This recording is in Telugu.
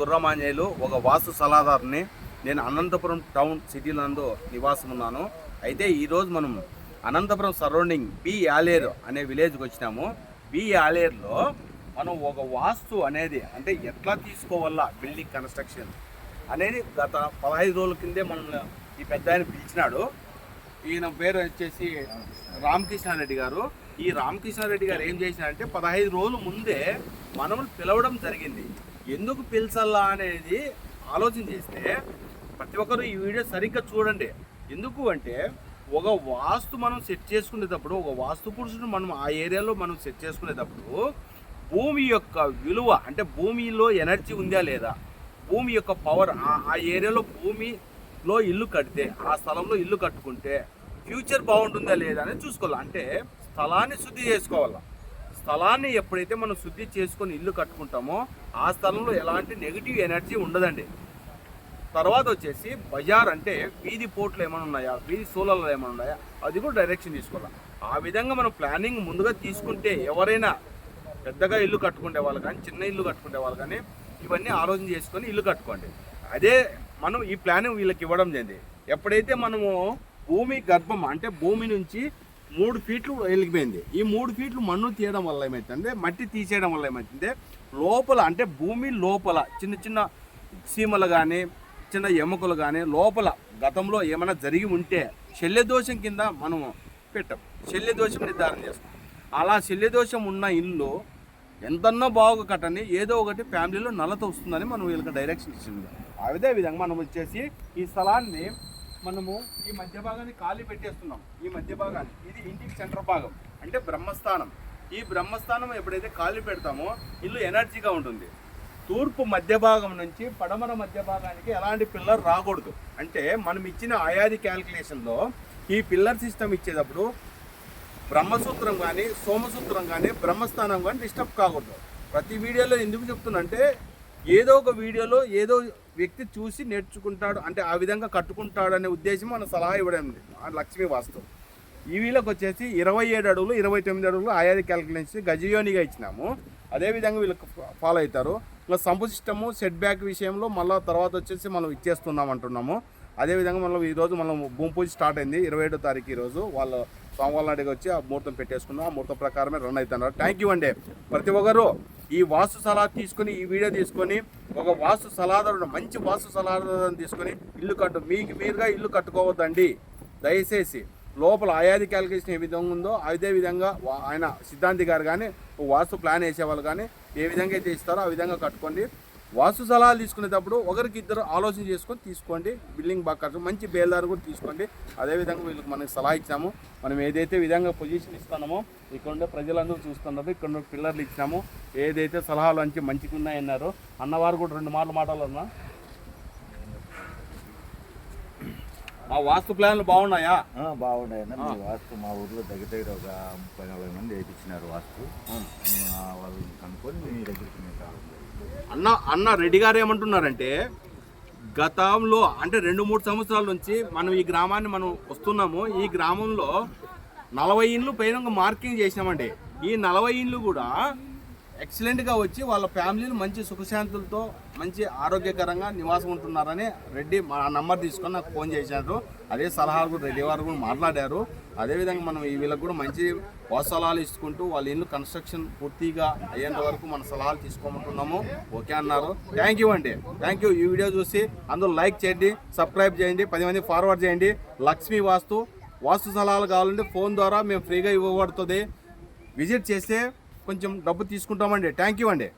గుర్రమాంజేయులు ఒక వాస్తు సలహాదారుని. నేను అనంతపురం టౌన్ సిటీ నందు నివాసం ఉన్నాను అయితే ఈరోజు మనం అనంతపురం సరౌండింగ్ బి యాలేరు అనే విలేజ్కి వచ్చినాము. బి యాలేరులో మనం ఒక వాస్తు అనేది అంటే ఎట్లా తీసుకోవాలా బిల్డింగ్ కన్స్ట్రక్షన్ అనేది గత పదహైదు రోజుల కిందే మనం ఈ పెద్ద ఆయన పిలిచినాడు. ఈయన పేరు వచ్చేసి రామకృష్ణారెడ్డి గారు. ఈ రామకృష్ణారెడ్డి గారు ఏం చేసినారంటే పదహైదు రోజుల ముందే మనం పిలవడం జరిగింది. ఎందుకు పిలిచాలా అనేది ఆలోచన చేస్తే ప్రతి ఒక్కరు ఈ వీడియో సరిగ్గా చూడండి. ఎందుకు అంటే ఒక వాస్తు మనం సెట్ చేసుకునేటప్పుడు ఒక వాస్తు పురుషుడు మనం ఆ ఏరియాలో మనం సెట్ చేసుకునేటప్పుడు భూమి యొక్క విలువ అంటే భూమిలో ఎనర్జీ ఉందా లేదా? భూమి యొక్క పవర్ ఆ ఏరియాలో భూమిలో ఇల్లు కడితే ఆ స్థలంలో ఇల్లు కట్టుకుంటే ఫ్యూచర్ బాగుంటుందా లేదా అనేది చూసుకోవాలి. అంటే స్థలాన్ని శుద్ధి చేసుకోవాలి. స్థలాన్ని ఎప్పుడైతే మనం శుద్ధి చేసుకొని ఇల్లు కట్టుకుంటామో ఆ స్థలంలో ఎలాంటి నెగిటివ్ ఎనర్జీ ఉండదండి. తర్వాత వచ్చేసి బజార్ అంటే వీధి పోట్లు ఏమైనా ఉన్నాయా? వీధి సోలర్లు ఏమైనా ఉన్నాయా? అది కూడా డైరెక్షన్ తీసుకోవాలి. ఆ విధంగా మనం ప్లానింగ్ ముందుగా తీసుకుంటే ఎవరైనా పెద్దగా ఇల్లు కట్టుకునే వాళ్ళు కానీ చిన్న ఇల్లు కట్టుకునే వాళ్ళు కానీ ఇవన్నీ ఆలోచన చేసుకొని ఇల్లు కట్టుకోండి. అదే మనం ఈ ప్లానింగ్ వీళ్ళకి ఇవ్వడం జరిగింది. ఎప్పుడైతే మనము భూమి గర్భం అంటే భూమి నుంచి మూడు ఫీట్లు వెలిగిపోయింది. ఈ మూడు ఫీట్లు మన్ను తీయడం వల్ల ఏమవుతుందంటే మట్టి తీసేయడం వల్ల ఏమవుతుందంటే లోపల అంటే భూమి లోపల చిన్న చిన్న సీమలు కానీ చిన్న ఎముకలు కానీ లోపల గతంలో ఏమైనా జరిగి ఉంటే శల్యదోషం కింద మనము పెట్టాం. శల్యదోషం నిర్ధారణ చేస్తాం. అలా శల్యదోషం ఉన్న ఇల్లు ఎంతన్నో బాగు కట్టని ఏదో ఒకటి ఫ్యామిలీలో నల్లత వస్తుందని మనం వీళ్ళకి డైరెక్షన్ ఇచ్చింది. అదే విధంగా మనం వచ్చేసి ఈ స్థలాన్ని మనము ఈ మధ్య భాగాన్ని ఖాళీ పెట్టేస్తున్నాం. ఈ మధ్య భాగాన్ని. ఇది ఇంటికి సెంటర్ భాగం. అంటే బ్రహ్మస్థానం. ఈ బ్రహ్మస్థానం ఎప్పుడైతే ఖాళీ పెడతామో ఇల్లు ఎనర్జీగా ఉంటుంది. తూర్పు మధ్య భాగం నుంచి పడమర మధ్య భాగానికి ఎలాంటి పిల్లర్ రాకూడదు. అంటే మనం ఇచ్చిన ఆయాది క్యాలిక్యులేషన్లో ఈ పిల్లర్ సిస్టమ్ ఇచ్చేటప్పుడు బ్రహ్మసూత్రం కానీ సోమసూత్రం కానీ బ్రహ్మస్థానం కానీ డిస్టర్బ్ కాకూడదు. ప్రతి వీడియోలో ఎందుకు చెప్తున్నంటే ఏదో ఒక వీడియోలో ఏదో వ్యక్తి చూసి నేర్చుకుంటాడు అంటే ఆ విధంగా కట్టుకుంటాడు అనే ఉద్దేశం మన సలహా ఇవ్వడం ఆ లక్ష్మీ వాస్తవం. ఈ వీళ్ళకి వచ్చేసి ఇరవై ఏడు అడుగులు ఇరవై తొమ్మిది అడుగులు ఆయాది క్యాలిక్యులేషన్ గజయోనిగా ఇచ్చినాము. అదేవిధంగా వీళ్ళకి ఫాలో అవుతారు. ఇంకా సంపు సిస్టము సెట్ బ్యాక్ విషయంలో మళ్ళీ తర్వాత వచ్చేసి మనం ఇచ్చేస్తున్నాం అంటున్నాము. అదేవిధంగా మనం ఈరోజు మనం భూమి పూజ స్టార్ట్ అయింది. ఇరవై ఏడో తారీఖు ఈరోజు వాళ్ళు సోమవారం నాటికి వచ్చి ఆ ముహూర్తం పెట్టేసుకున్నాం. ఆ ముహూర్తం ప్రకారమే రన్ అవుతున్నారు. థ్యాంక్ యూ అండి. ప్రతి ఒక్కరు ఈ వాస్తు సలహా తీసుకొని ఈ వీడియో తీసుకొని ఒక వాస్తు సలహాదారుడు మంచి వాస్తు సలహాదారుని తీసుకొని ఇల్లు కట్టు మీకు మీరుగా ఇల్లు కట్టుకోవద్దండి. దయచేసి లోపల ఆయాది క్యాలిక్యులేషన్ ఏ విధంగా ఉందో అదే విధంగా ఆయన సిద్ధాంతి గారు కానీ ఓ వాస్తు ప్లాన్ వేసేవాళ్ళు కానీ ఏ విధంగా అయితే ఇస్తారో ఆ విధంగా కట్టుకోండి. వాస్తు సలహాలు తీసుకునేటప్పుడు ఒకరికి ఇద్దరు ఆలోచన చేసుకొని తీసుకోండి. బిల్డింగ్ బాగా కట్టు మంచి బేల్దారు కూడా తీసుకోండి. అదేవిధంగా వీళ్ళకి మనకి సలహా ఇచ్చాము మనం ఏదైతే విధంగా పొజిషన్ ఇస్తున్నామో ఇక్కడ ఉండే ప్రజలందరూ చూస్తున్నారు ఇక్కడ ఉండే పిల్లర్లు ఇచ్చాము ఏదైతే సలహాలు మంచి మంచిగా ఉన్నాయన్నారు అన్నవారు కూడా రెండు మాటలు మాట్లాడాలన్నా మా వాస్తు ప్లాన్లు బాగున్నాయా? బాగున్నాయన్న వాస్తు మా ఊర్లో దగ్గర దగ్గర ఒక ముప్పై నలభై మంది వేయించినారు వాస్తు. కనుక్కొని మీ దగ్గరికి మేము. అన్న అన్న రెడ్డి గారు ఏమంటున్నారంటే గతంలో అంటే రెండు మూడు సంవత్సరాల నుంచి మనం ఈ గ్రామాన్ని మనం వస్తున్నాము. ఈ గ్రామంలో నలభై ఇండ్లు పైన మార్కింగ్ చేసినామండి. ఈ నలభై ఇండ్లు కూడా ఎక్సలెంట్గా వచ్చి వాళ్ళ ఫ్యామిలీలు మంచి సుఖశాంతులతో మంచి ఆరోగ్యకరంగా నివాసం ఉంటున్నారని రెడ్డి మా నంబర్ తీసుకొని నాకు ఫోన్ చేశారు. అదే సలహాలు కూడా రెడ్డి వారు కూడా మాట్లాడారు. అదేవిధంగా మనం ఈ వీళ్ళకి కూడా మంచి సలహాలు ఇచ్చుకుంటూ వాళ్ళ ఇల్లు కన్స్ట్రక్షన్ పూర్తిగా అయ్యేంత వరకు మన సలహాలు తీసుకోమంటున్నాము. ఓకే అన్నారు. థ్యాంక్ యూ అండి. థ్యాంక్ యూ ఈ వీడియో చూసి అందరూ లైక్ చేయండి సబ్స్క్రైబ్ చేయండి పది మంది ఫార్వర్డ్ చేయండి. లక్ష్మీ వాస్తు వాస్తు సలహాలు కావాలంటే ఫోన్ ద్వారా మేము ఫ్రీగా ఇవ్వబడుతుంది. విజిట్ చేస్తే కొంచెం డబ్బు తీసుకుంటామండి. థ్యాంక్ యూ అండి.